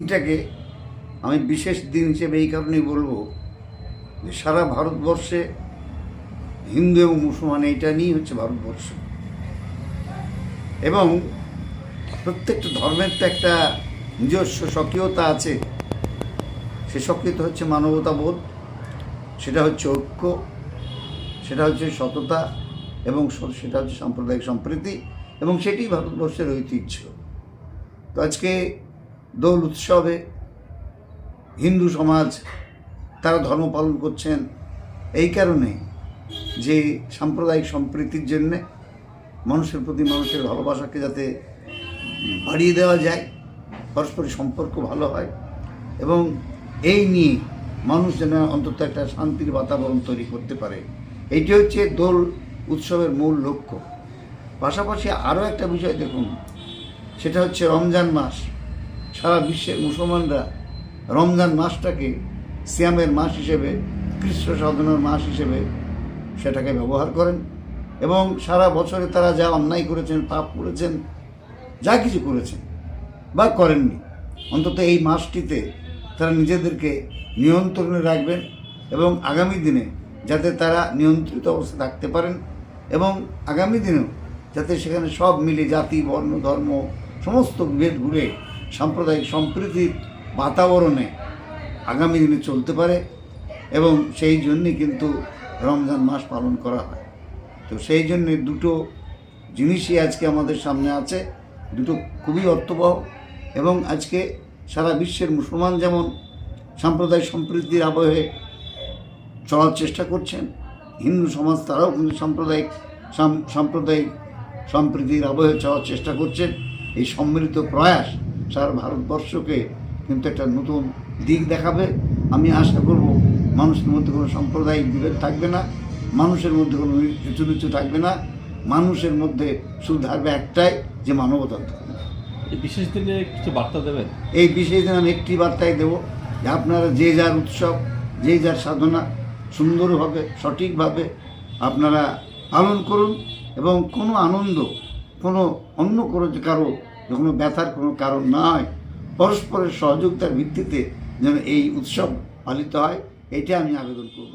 এটাকে আমি বিশেষ দিন হিসেবে এই কারণেই বলব যে সারা ভারতবর্ষে হিন্দু এবং মুসলমান এইটা নিয়েই হচ্ছে ভারতবর্ষ। এবং প্রত্যেকটা ধর্মের তো একটা নিজস্ব স্বকীয়তা আছে। সে স্বকীয়তা হচ্ছে মানবতাবোধ, সেটা হচ্ছে ঐক্য, সেটা হচ্ছে সততা এবং সেটা হচ্ছে সাম্প্রদায়িক সম্প্রীতি এবং সেটি ভারতবর্ষের ঐতিহ্য। তো আজকে দোল উৎসবে হিন্দু সমাজ, তারা ধর্ম পালন করছেন এই কারণে যে সাম্প্রদায়িক সম্প্রীতির জন্যে মানুষের প্রতি মানুষের ভালোবাসাকে যাতে বাড়িয়ে দেওয়া যায় পারস্পরিক সম্পর্ক ভালো হয় এবং এই নিয়ে মানুষ যেন অন্তত একটা শান্তির বাতাবরণ তৈরি করতে পারে। এইটি হচ্ছে দোল উৎসবের মূল লক্ষ্য। পাশাপাশি আরও একটা বিষয় দেখুন, সেটা হচ্ছে রমজান মাস। সারা বিশ্বের মুসলমানরা রমজান মাসটাকে সিয়ামের মাস হিসেবে কৃষ্ণ সাধনার মাস হিসেবে সেটাকে ব্যবহার করেন এবং সারা বছরে তারা যা অন্যায় করেছেন, পাপ করেছেন, যা কিছু করেছেন বা করেননি, অন্তত এই মাসটিতে তারা নিজেদেরকে নিয়ন্ত্রণে রাখবেন এবং আগামী দিনে যাতে তারা নিয়ন্ত্রিত অবস্থায় থাকতে পারেন এবং আগামী দিনেও যাতে সেখানে সব মিলে জাতি, বর্ণ, ধর্ম, সমস্ত ভেদ ঘুরে সাম্প্রদায়িক সম্প্রীতির বাতাবরণে আগামী দিনে চলতে পারে এবং সেই জন্যই কিন্তু রমজান মাস পালন করা হয়। তো সেই জন্যে দুটো জিনিসই আজকে আমাদের সামনে আছে, দুটো খুবই অর্থবহ এবং আজকে সারা বিশ্বের মুসলমান যেমন সাম্প্রদায়িক সম্প্রীতির আবহে চলার চেষ্টা করছেন, হিন্দু সমাজ তারাও কিন্তু সাম্প্রদায়িক সাম- সাম্প্রদায়িক সম্প্রীতির আবহে চলার চেষ্টা করছেন, এই সম্মিলিত প্রয়াস সারা ভারতবর্ষকে কিন্তু একটা নতুন দিক দেখাবে। আমি আশা করব মানুষের মধ্যে কোনো সাম্প্রদায়িক বিভেদ থাকবে না মানুষের মধ্যে কোনো উঁচু নিচু থাকবে না মানুষের মধ্যে শুধু থাকবে একটাই যে মানবতার ধর্ম এই বিশেষ দিনে কিছু বার্তা দেবেন? এই বিশেষ দিন আমি একটি বার্তাই দেব যে আপনারা যে যার উৎসব যে যার সাধনা সুন্দরভাবে সঠিকভাবে আপনারা পালন করুন এবং কোনো আনন্দ কোনো অন্য কোনো যে কারও কোনো ব্যথার কোনো কারণ না হয় পরস্পরের সহযোগিতার ভিত্তিতে যেন এই উৎসব পালিত হয় এটা আমি আবেদন করব।